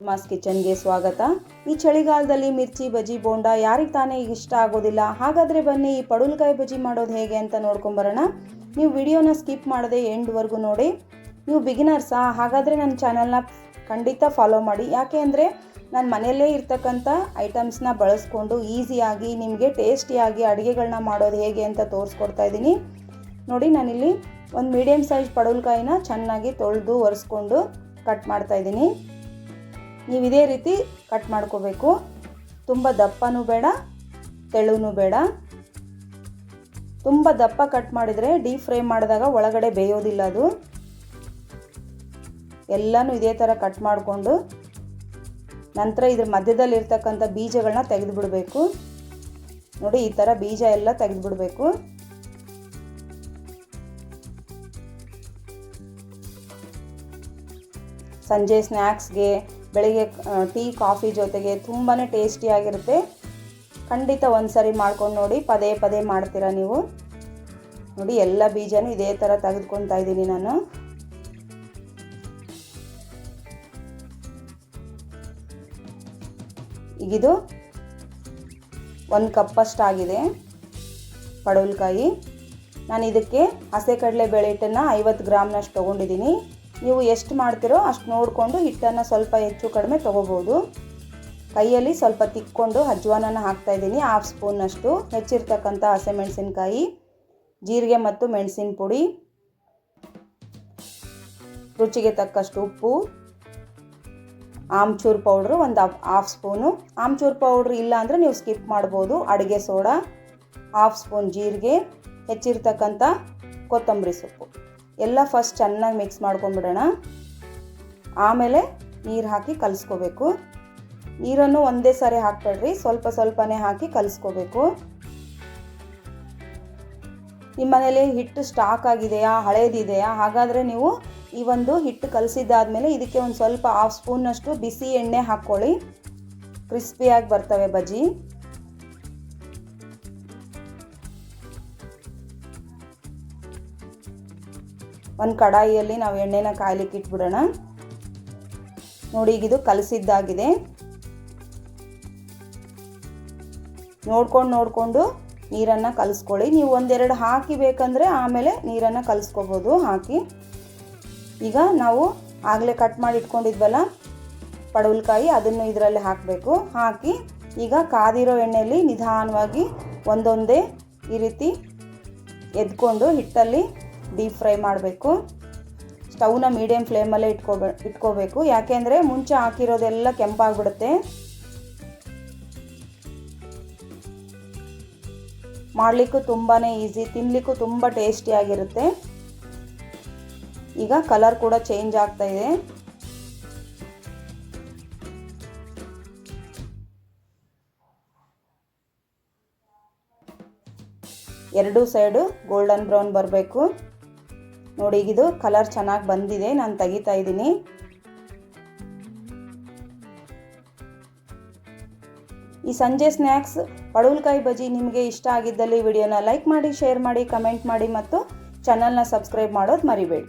Mass ಕಿಚನ್ಗೆ ಸ್ವಾಗತ. ಈ ಚಳಿಗಾಲದಲ್ಲಿ ಮಿರ್ಚಿ ಬಜಿ ಬೋಂಡ ಯಾರಿಗೆ ತಾನೇ ಇಷ್ಟ ಆಗೋದಿಲ್ಲ. ಹಾಗಾದರೆ ಬನ್ನಿ ಈ ಪಡುಲ್ಕಾಯಿ ಬಜಿ ಮಾಡೋದು ಹೇಗೆ ಅಂತ ನೋಡ್ಕೊಂಬರೋಣ. ನೀವು ವಿಡಿಯೋನ ಸ್ಕಿಪ್ ಮಾಡದೆ ಎಂಡ್ವರೆಗೂ ನೋಡಿ. ನೀವು ಬಿಗಿನರ್ಸಾ ಹಾಗಾದರೆ ನನ್ನ ಚಾನಲ್ನ ಖಂಡಿತ ಫಾಲೋ ಮಾಡಿ. ಯಾಕೆ ಅಂದರೆ ನಾನು ಮನೆಯಲ್ಲೇ ಇರ್ತಕ್ಕಂಥ ಐಟಮ್ಸ್ನ ಬಳಸ್ಕೊಂಡು ಈಸಿಯಾಗಿ, ನಿಮಗೆ ಟೇಸ್ಟಿಯಾಗಿ ಅಡುಗೆಗಳನ್ನ ಮಾಡೋದು ಹೇಗೆ ಅಂತ ತೋರಿಸ್ಕೊಡ್ತಾ ಇದ್ದೀನಿ. ನೋಡಿ, ನಾನಿಲ್ಲಿ ಒಂದು ಮೀಡಿಯಮ್ ಸೈಜ್ ಪಡುಲ್ಕಾಯಿನ ಚೆನ್ನಾಗಿ ತೊಳೆದು ಒರೆಸ್ಕೊಂಡು ಕಟ್ ಮಾಡ್ತಾ ಇದ್ದೀನಿ. ನೀವು ಇದೇ ರೀತಿ ಕಟ್ ಮಾಡ್ಕೋಬೇಕು. ತುಂಬ ದಪ್ಪನೂ ಬೇಡ, ತೆಳುನೂ ಬೇಡ. ತುಂಬ ದಪ್ಪ ಕಟ್ ಮಾಡಿದರೆ ಡೀಪ್ ಫ್ರೈ ಮಾಡಿದಾಗ ಒಳಗಡೆ ಬೇಯೋದಿಲ್ಲ ಅದು. ಎಲ್ಲನೂ ಇದೇ ಥರ ಕಟ್ ಮಾಡಿಕೊಂಡು ನಂತರ ಇದ್ರ ಮಧ್ಯದಲ್ಲಿ ಇರ್ತಕ್ಕಂಥ ಬೀಜಗಳನ್ನ ತೆಗೆದುಬಿಡಬೇಕು. ನೋಡಿ, ಈ ಥರ ಬೀಜ ಎಲ್ಲ ತೆಗೆದುಬಿಡಬೇಕು. ಸಂಜೆ ಸ್ನ್ಯಾಕ್ಸ್ಗೆ ಬೆಳಿಗ್ಗೆ ಟೀ, ಕಾಫಿ ಜೊತೆಗೆ ತುಂಬಾ ಟೇಸ್ಟಿಯಾಗಿರುತ್ತೆ ಖಂಡಿತ ಒಂದು ಸರಿ ಮಾಡ್ಕೊಂಡು ನೋಡಿ, ಪದೇ ಪದೇ ಮಾಡ್ತೀರಾ ನೀವು? ನೋಡಿ, ಎಲ್ಲ ಬೀಜನೂ ಇದೇ ಥರ ತೆಗೆದುಕೊತಾ ಇದ್ದೀನಿ ನಾನು. ಈಗಿದು ಒಂದು ಕಪ್ಪಷ್ಟಾಗಿದೆ ಪಡವಲಕಾಯಿ. ನಾನು ಇದಕ್ಕೆ ಹಸೆ ಕಡಲೆಬೇಳೆ ಹಿಟ್ಟನ್ನು ಐವತ್ತು ಗ್ರಾಮ್ನಷ್ಟು ತೊಗೊಂಡಿದ್ದೀನಿ. ನೀವು ಎಷ್ಟು ಮಾಡ್ತೀರೋ ಅಷ್ಟು ನೋಡಿಕೊಂಡು ಹಿಟ್ಟನ್ನು ಸ್ವಲ್ಪ ಹೆಚ್ಚು ಕಡಿಮೆ ತೊಗೋಬೋದು. ಕೈಯಲ್ಲಿ ಸ್ವಲ್ಪ ತಿಕ್ಕೊಂಡು ಅಜ್ವಾನನ ಹಾಕ್ತಾಯಿದ್ದೀನಿ ಹಾಫ್ ಸ್ಪೂನಷ್ಟು ಹೆಚ್ಚಿರ್ತಕ್ಕಂಥ ಹಸಿಮೆಣಸಿನ್ಕಾಯಿ ಜೀರಿಗೆ ಮತ್ತು ಮೆಣಸಿನ ಪುಡಿ, ರುಚಿಗೆ ತಕ್ಕಷ್ಟು ಉಪ್ಪು, ಆಮ್ಚೂರ್ ಪೌಡ್ರು ಒಂದು ಹಾಫ್ ಸ್ಪೂನು ಆಮ್ಚೂರ್ ಪೌಡ್ರ್ ಇಲ್ಲ ಅಂದರೆ ನೀವು ಸ್ಕಿಪ್ ಮಾಡ್ಬೋದು. ಅಡುಗೆ ಸೋಡಾ ಹಾಫ್ ಸ್ಪೂನ್ ಜೀರಿಗೆ, ಹೆಚ್ಚಿರ್ತಕ್ಕಂಥ ಕೊತ್ತಂಬರಿ ಸೊಪ್ಪು. ಎಲ್ಲ ಫಸ್ಟ್ ಚೆನ್ನಾಗಿ ಮಿಕ್ಸ್ ಮಾಡ್ಕೊಂಬಿಡೋಣ ಆಮೇಲೆ ನೀರು ಹಾಕಿ ಕಲಿಸ್ಕೋಬೇಕು. ನೀರನ್ನು ಒಂದೇ ಸಾರಿ ಹಾಕ್ಬೇಡ್ರಿ, ಸ್ವಲ್ಪ ಸ್ವಲ್ಪನೇ ಹಾಕಿ ಕಲಿಸ್ಕೋಬೇಕು. ನಿಮ್ಮ ಮನೇಲಿ ಹಿಟ್ಟು ಸ್ಟಾಕ್ ಆಗಿದೆಯಾ, ಹಳೇದಿದೆಯಾ, ಹಾಗಾದರೆ ನೀವು ಈ ಒಂದು ಹಿಟ್ಟು ಕಲಸಿದ್ದಾದಮೇಲೆ ಇದಕ್ಕೆ ಒಂದು ಸ್ವಲ್ಪ ಹಾಫ್ ಸ್ಪೂನಷ್ಟು ಬಿಸಿ ಎಣ್ಣೆ ಹಾಕ್ಕೊಳ್ಳಿ. ಕ್ರಿಸ್ಪಿಯಾಗಿ ಬರ್ತವೆ ಬಜ್ಜಿ. ಒಂದು ಕಡಾಯಿಯಲ್ಲಿ ನಾವು ಎಣ್ಣೆನ ಕಾಯ್ಲಿಕ್ಕೆ ಇಟ್ಬಿಡೋಣ. ನೋಡಿ ಈಗ ಇದು ಕಲಸಿದ್ದಾಗಿದೆ. ನೋಡ್ಕೊಂಡು ನೋಡಿಕೊಂಡು ನೀರನ್ನು ಕಲಿಸ್ಕೊಳ್ಳಿ. ನೀವು ಒಂದೆರಡು ಹಾಕಿ ಬೇಕಂದರೆ ಆಮೇಲೆ ನೀರನ್ನು ಕಲಿಸ್ಕೋಬೋದು ಹಾಕಿ. ಈಗ ನಾವು ಆಗಲೇ ಕಟ್ ಮಾಡಿ ಇಟ್ಕೊಂಡಿದ್ವಲ್ಲ ಪಡವಲಕಾಯಿ ಅದನ್ನು ಇದರಲ್ಲಿ ಹಾಕಬೇಕು. ಹಾಕಿ ಈಗ ಕಾದಿರೋ ಎಣ್ಣೆಯಲ್ಲಿ ನಿಧಾನವಾಗಿ ಒಂದೊಂದೇ ಈ ರೀತಿ ಎದ್ಕೊಂಡು ಹಿಟ್ಟಲ್ಲಿ ಡೀಪ್ ಫ್ರೈ ಮಾಡಬೇಕು. ಸ್ಟವ್ನ ಮೀಡಿಯಮ್ ಫ್ಲೇಮಲ್ಲೇ ಇಟ್ಕೋಬೇ, ಇಟ್ಕೋಬೇಕು. ಯಾಕೆಂದರೆ ಮುಂಚೆ ಹಾಕಿರೋದೆಲ್ಲ ಕೆಂಪಾಗ್ಬಿಡುತ್ತೆ. ಮಾಡಲಿಕ್ಕೂ ತುಂಬಾ ಈಸಿ ತಿನ್ನಲಿಕ್ಕೂ ತುಂಬ ಟೇಸ್ಟಿಯಾಗಿರುತ್ತೆ ಈಗ ಕಲರ್ ಕೂಡ ಚೇಂಜ್ ಆಗ್ತಾ ಇದೆ. ಎರಡೂ ಸೈಡು ಗೋಲ್ಡನ್ ಬ್ರೌನ್ ಬರಬೇಕು. ನೋಡಿ ಈಗಿದು ಕಲರ್ ಚೆನ್ನಾಗಿ ಬಂದಿದೆ, ನಾನು ತೆಗಿತಾ ಇದ್ದೀನಿ. ಈ ಸಂಜೆ ಸ್ನ್ಯಾಕ್ಸ್ ಪಡುವಲ್ಕಾಯಿ ಬಜ್ಜಿ ನಿಮಗೆ ಇಷ್ಟ ಆಗಿದ್ದಲ್ಲಿ ವಿಡಿಯೋನ ಲೈಕ್ ಮಾಡಿ, ಶೇರ್ ಮಾಡಿ, ಕಮೆಂಟ್ ಮಾಡಿ ಮತ್ತು ಚಾನಲ್ನ ಸಬ್ಸ್ಕ್ರೈಬ್ ಮಾಡೋದು ಮರಿಬೇಡಿ.